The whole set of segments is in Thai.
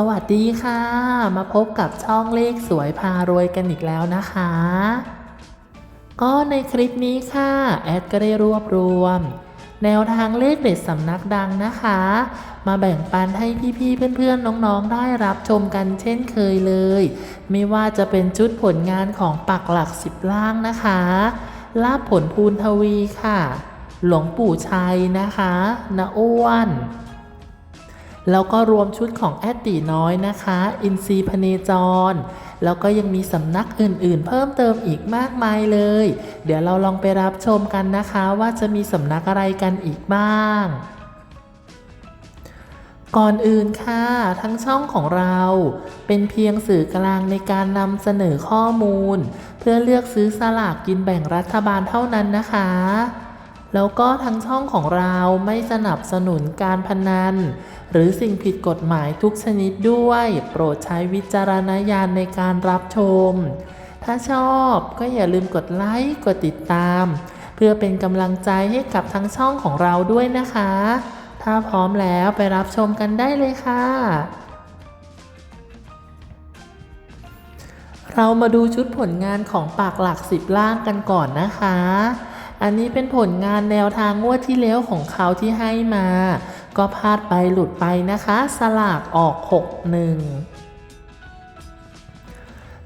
สวัสดีค่ะ มาพบกับช่องเลขสวยพารวยกันอีกแล้วนะคะ ก็ในคลิปนี้ค่ะ แอดก็ได้รวบรวม แนวทางเลขเด็ดสำนักดังนะคะ มาแบ่งปันให้พี่ๆเพื่อนๆน้องๆได้รับชมกันเช่นเคยเลย ไม่ว่าจะเป็นชุดผลงานของปักหลักสิบล่างนะคะ ลาบผลภูนทวีค่ะ หลวงปู่ชัยนะคะนาอ้วน แล้วก็รวมชุดของแอดตีน้อยนะคะ อินซีพเนจร แล้วก็ยังมีสำนักอื่นๆ เพิ่มเติมอีกมากมายเลย เดี๋ยวเราลองไปรับชมกันนะคะว่าจะมีสำนักอะไรกันอีกบ้างก่อนอื่นค่ะ ทั้งช่องของเรา เป็นเพียงสื่อกลางในการนำเสนอข้อมูล เพื่อเลือกซื้อสลากกินแบ่งรัฐบาลเท่านั้นนะคะ แล้วก็ทั้งช่องของเราไม่สนับสนุนการพนัน หรือสิ่งผิดกฎหมายทุกชนิดด้วย โปรดใช้วิจารณญาณในการรับชม ถ้าชอบก็อย่าลืมกดไลค์กดติดตาม เพื่อเป็นกำลังใจให้กับทั้งช่องของเราด้วยนะคะ ถ้าพร้อมแล้วไปรับชมกันได้เลยค่ะ เรามาดูชุดผลงานของปากหลักสิบล่างกันก่อนนะคะ อันนี้เป็นผลงานแนวทางงวดที่แล้วของเขาที่ให้มา ก็พลาดไปหลุดไปนะคะ สลากออก 61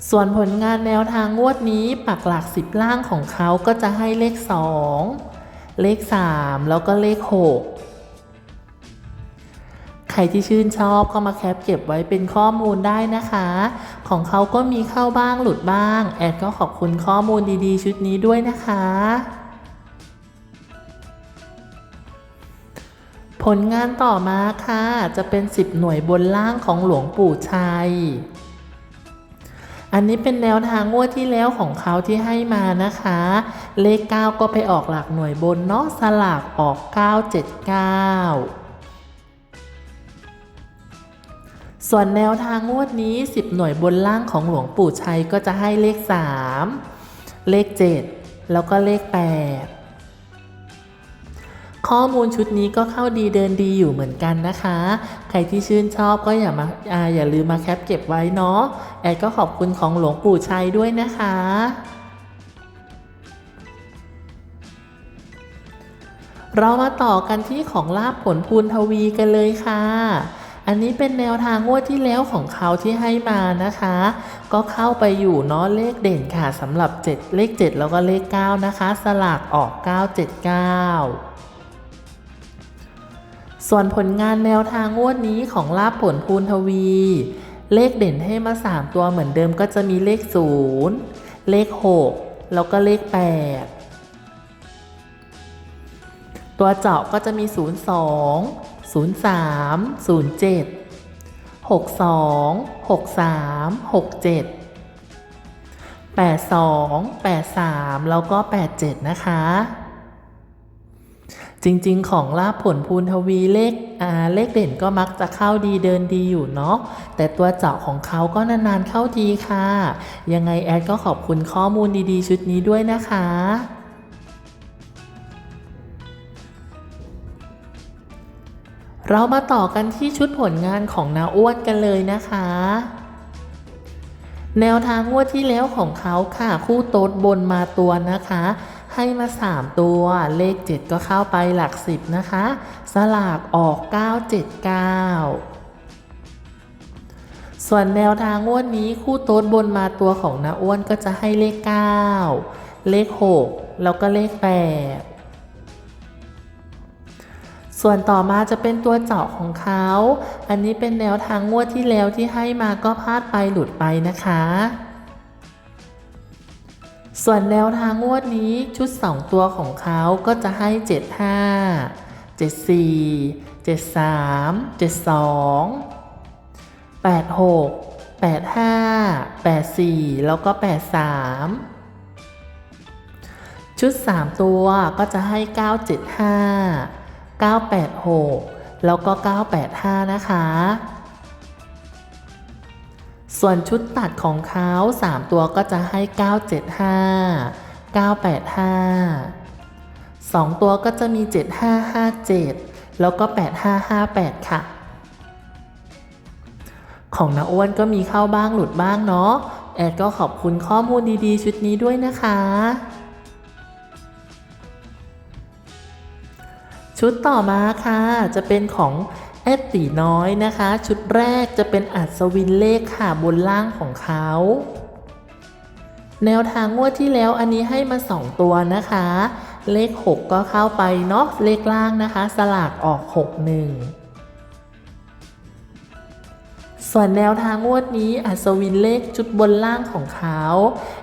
ส่วนผลงานแนวทางงวดนี้ปักหลักสิบล่างของเขาก็จะให้เลข 2 เลข 3 แล้วก็เลข 6 ใครที่ชื่นชอบก็มาแคปเก็บไว้เป็นข้อมูลได้นะคะ ของเขาก็มีเข้าบ้างหลุดบ้าง แอดก็ขอบคุณข้อมูลดีๆ ชุดนี้ด้วยนะคะ ผลงานต่อมาค่ะ จะเป็น 10 หน่วยบนล่างของหลวงปู่ชัย อันนี้เป็นแนวทางงวดที่แล้วของเขาที่ให้มานะคะ เลข 9 ก็ไปออกหลักหน่วยบนเนาะสลากออก 979ส่วนแนวทางงวดนี้ 10 หน่วยบนล่างของหลวงปู่ชัยก็จะให้เลข 3 เลข 7 แล้วก็เลข 8 ข้อมูลชุดนี้ก็เข้าดีเดินดีอยู่เหมือนกันนะคะ ใครที่ชื่นชอบก็อย่ามาอาอย่าลืมมาแคปเก็บไว้เนาะแอดก็ขอบคุณของหลวงปู่ชัยด้วยนะคะเรามาต่อกันที่ของลาบผลภูนทวีกันเลยค่ะ อันนี้เป็นแนวทางงวดที่แล้วของเขาที่ให้มานะคะ ก็เข้าไปอยู่เนาะเลขเด่นค่ะสำหรับ 7 เลข 7 แล้วก็เลข 9 นะคะ สลากออก 979 ส่วนผลงานแนวทางงวดนี้ของลาบผลภูนทวี เลขเด่นให้มา 3 ตัวเหมือนเดิมก็จะมีเลข 0 เลข 6 แล้วก็เลข 8 ตัวเจาะก็จะมี 02 03 07 62 63 67 82 83 แล้วก็ 87 นะคะ จริงๆ ของลาบผลภูนทวีเลขเลขเด่นก็มักจะเข้าดีเดินดีอยู่เนาะแต่ตัวเจาะของเขาก็นานๆเข้าทีค่ะ ยังไงแอดก็ขอบคุณข้อมูลดีๆ ชุดนี้ด้วยนะคะเรามาต่อกันที่ชุดผลงานของนาอ้วนกันเลยนะคะ แนวทางงวดที่แล้วของเขาค่ะ คู่โต๊ดบนมาตัวนะคะ ให้มา 3 ตัวเลข 7 ก็เข้าไปหลัก 10 นะคะ สลากออก 979ส่วนแนวทางงวดนี้คู่โต๊ดบนมาตัวของนาอ้วนก็จะให้เลข 9 เลข 6 แล้วก็เลข 8 ส่วนต่อมาจะเป็นตัวเจาะของเขา อันนี้เป็นแนวทางงวดที่แล้วที่ให้มาก็พลาดไปหลุดไปนะคะ ส่วนแนวทางงวดนี้ชุด 2 ตัวของเขาก็จะให้ 75 74 73 72 86 85 84 แล้วก็ 83 ชุด 3 ตัวก็จะให้ 975 986 แล้วก็ 985 นะคะ ส่วนชุดตัดของเขา 3 ตัวก็จะให้ 975 985 2 ตัวก็จะมี 7557 แล้วก็ 8558 ค่ะ ของนาอ้วนก็มีเข้าบ้างหลุดบ้างเนาะ แอดก็ขอบคุณข้อมูลดีๆ ชุดนี้ด้วยนะคะ ชุดต่อมาค่ะ จะเป็นของ แอดตีน้อยนะคะ ชุดแรกจะเป็นอัศวินเลขค่ะบนล่างของเขา แนวทางงวดที่แล้วอันนี้ให้มา 2 ตัวนะคะ เลข 6 ก็เข้าไปเนาะเลขล่างนะคะ สลากออก 6 1ส่วนแนวทางงวดนี้อัศวินเลขชุดบนล่างของเขา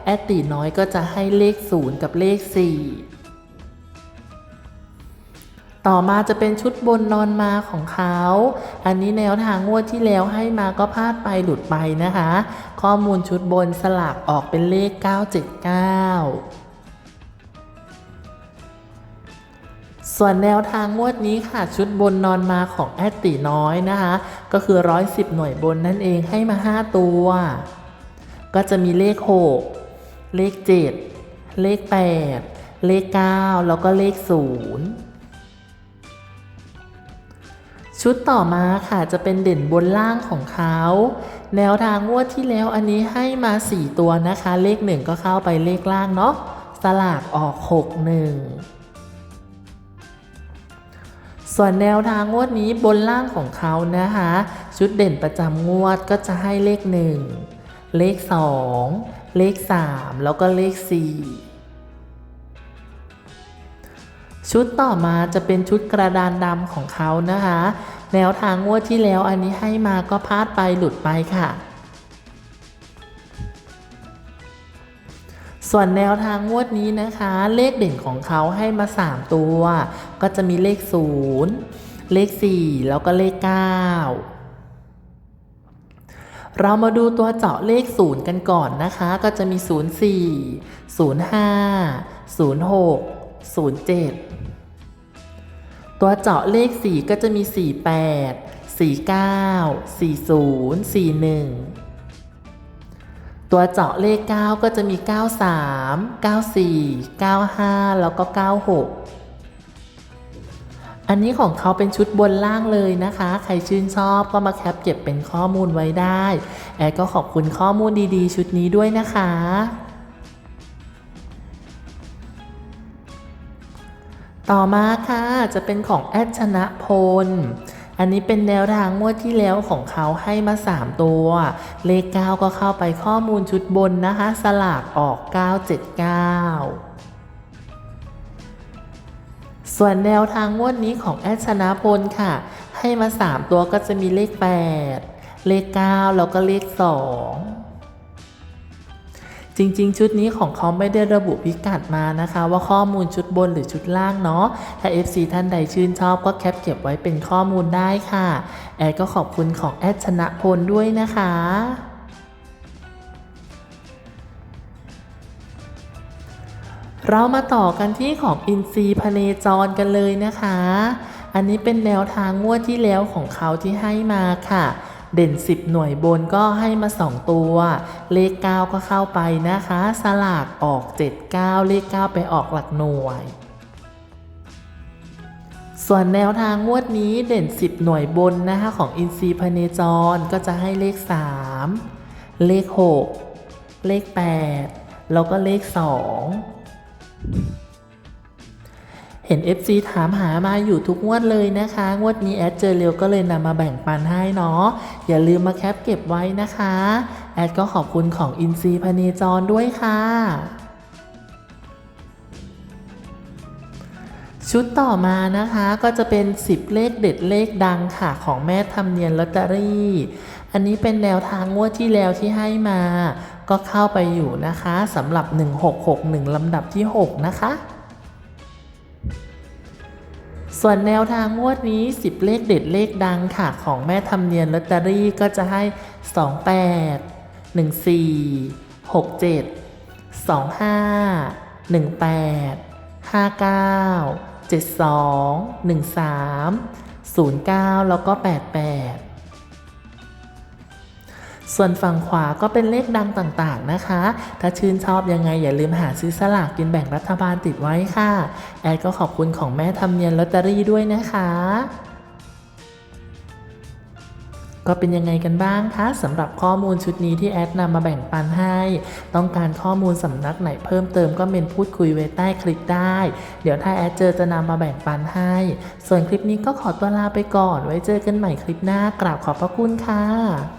แอดตีน้อยก็จะให้เลข 0 กับเลข 4 ต่อมาจะเป็นชุดบนนอนมาของเขา อันนี้แนวทางงวดที่แล้วให้มาก็พลาดไปหลุดไปนะคะ ข้อมูลชุดบนสลากออกเป็นเลข 979ส่วนแนวทางงวดนี้ค่ะชุดบนนอนมาของแอดตีน้อยนะคะ ก็คือ 110 หน่วยบนนั่นเองให้มา 5 ตัว ก็จะมีเลข 6 เลข 7 เลข 8 เลข 9 แล้วก็เลข 0 ชุดต่อมาค่ะจะเป็นเด่นบนล่างของเขาแนวทางงวดที่แล้วอันนี้ให้มา 4 ตัวนะคะ เลข 1 ก็เข้าไปเลขล่างเนาะสลากออก 6 1 ส่วนแนวทางงวดนี้บนล่างของเขานะคะ ชุดเด่นประจำงวดก็จะให้เลข 1 เลข 2 เลข 3 แล้วก็เลข 4 ชุดต่อมาจะเป็นชุดกระดานดำของเขานะคะ แนวทางงวดที่แล้วอันนี้ให้มาก็พลาดไปหลุดไปค่ะ ส่วนแนวทางงวดนี้นะคะ เลขเด่นของเขาให้มา 3 ตัว ก็จะมีเลข 0 เลข 4 แล้วก็เลข 9เรามาดูตัวเจาะเลข 0 กันก่อนนะคะ ก็จะมี 04 05 06 07 ตัวเจาะเลข 4 ก็จะมี 48 49 40 41 ตัวเจาะเลข 9 ก็จะมี 93 94 95 แล้วก็ 96 อันนี้ของเขาเป็นชุดบนล่างเลยนะคะ ใครชื่นชอบก็มาแคปเก็บเป็นข้อมูลไว้ได้ แอดก็ขอบคุณข้อมูลดีๆ ชุดนี้ด้วยนะคะ ต่อมาค่ะจะเป็นของแอดชนะพล อันนี้เป็นแนวทางงวดที่แล้วของเขาให้มา 3 ตัว เลข 9 ก็เข้าไปข้อมูลชุดบนนะคะ สลากออก 979ส่วนแนวทางงวดนี้ของแอดชนะพลค่ะ ให้มา 3 ตัวก็จะมีเลข 8 เลข 9 แล้วก็เลข 2 จริง ๆ ชุดนี้ของเขาไม่ได้ระบุพิกัดมานะคะ ว่าข้อมูลชุดบนหรือชุดล่างเนาะ ถ้า FC ท่านใดชื่นชอบก็แคปเก็บไว้เป็นข้อมูลได้ค่ะ แอดก็ขอบคุณของแอดชนะพลด้วยนะคะเรามาต่อกันที่ของอินซีพเนจรกันเลยนะคะ อันนี้เป็นแนวทางงวดที่แล้วของเขาที่ให้มาค่ะ เด่น 10 หน่วยบนก็ให้มา 2 ตัว เลข 9 ก็เข้าไปนะคะ สลากออก 79 เลข 9 ไปออกหลักหน่วย ส่วนแนวทางงวดนี้เด่น 10 หน่วยบนนะคะของอินซีพเนจรก็จะให้เลข 3 เลข 6 เลข 8 แล้วก็เลข 2 เห็น FC ถามหามาอยู่ทุกงวดเลยนะคะ งวดนี้แอดเจอเร็วก็เลยนำมาแบ่งปันให้เนาะ อย่าลืมมาแคปเก็บไว้นะคะ แอดก็ขอบคุณของอินซีพเนจรด้วยค่ะ ชุดต่อมานะคะก็จะเป็น 10 เลขเด็ดเลขดังค่ะของแม่ทำเนียนลอตเตอรี่ อันนี้เป็นแนวทางงวดที่แล้วที่ให้มา ก็เข้าไปอยู่นะคะสำหรับ 1661 ลำดับที่ 6 นะคะ ส่วนแนวทางงวดนี้ 10 เลขเด็ดเลขดังค่ะ ของแม่ทำเนียนลอตเตอรี่ก็จะให้ 28 14 67 25 18 59 72 13 09 แล้วก็ 88 ส่วนฝั่งขวาก็เป็นเลขดังต่างๆนะคะ ถ้าชื่นชอบยังไงอย่าลืมหาซื้อสลากกินแบ่งรัฐบาลติดไว้ค่ะ แอดก็ขอบคุณของแม่ทำเนียนลอตเตอรี่ด้วยนะคะก็เป็นยังไงกันบ้างคะสำหรับข้อมูลชุดนี้ที่แอดนำมาแบ่งปันให้ ต้องการข้อมูลสำนักไหนเพิ่มเติมก็เมนพูดคุยไว้ใต้คลิปได้ เดี๋ยวถ้าแอดเจอจะนำมาแบ่งปันให้ ส่วนคลิปนี้ก็ขอตัวลาไปก่อน ไว้เจอกันใหม่คลิปหน้ากราบขอบพระคุณค่ะ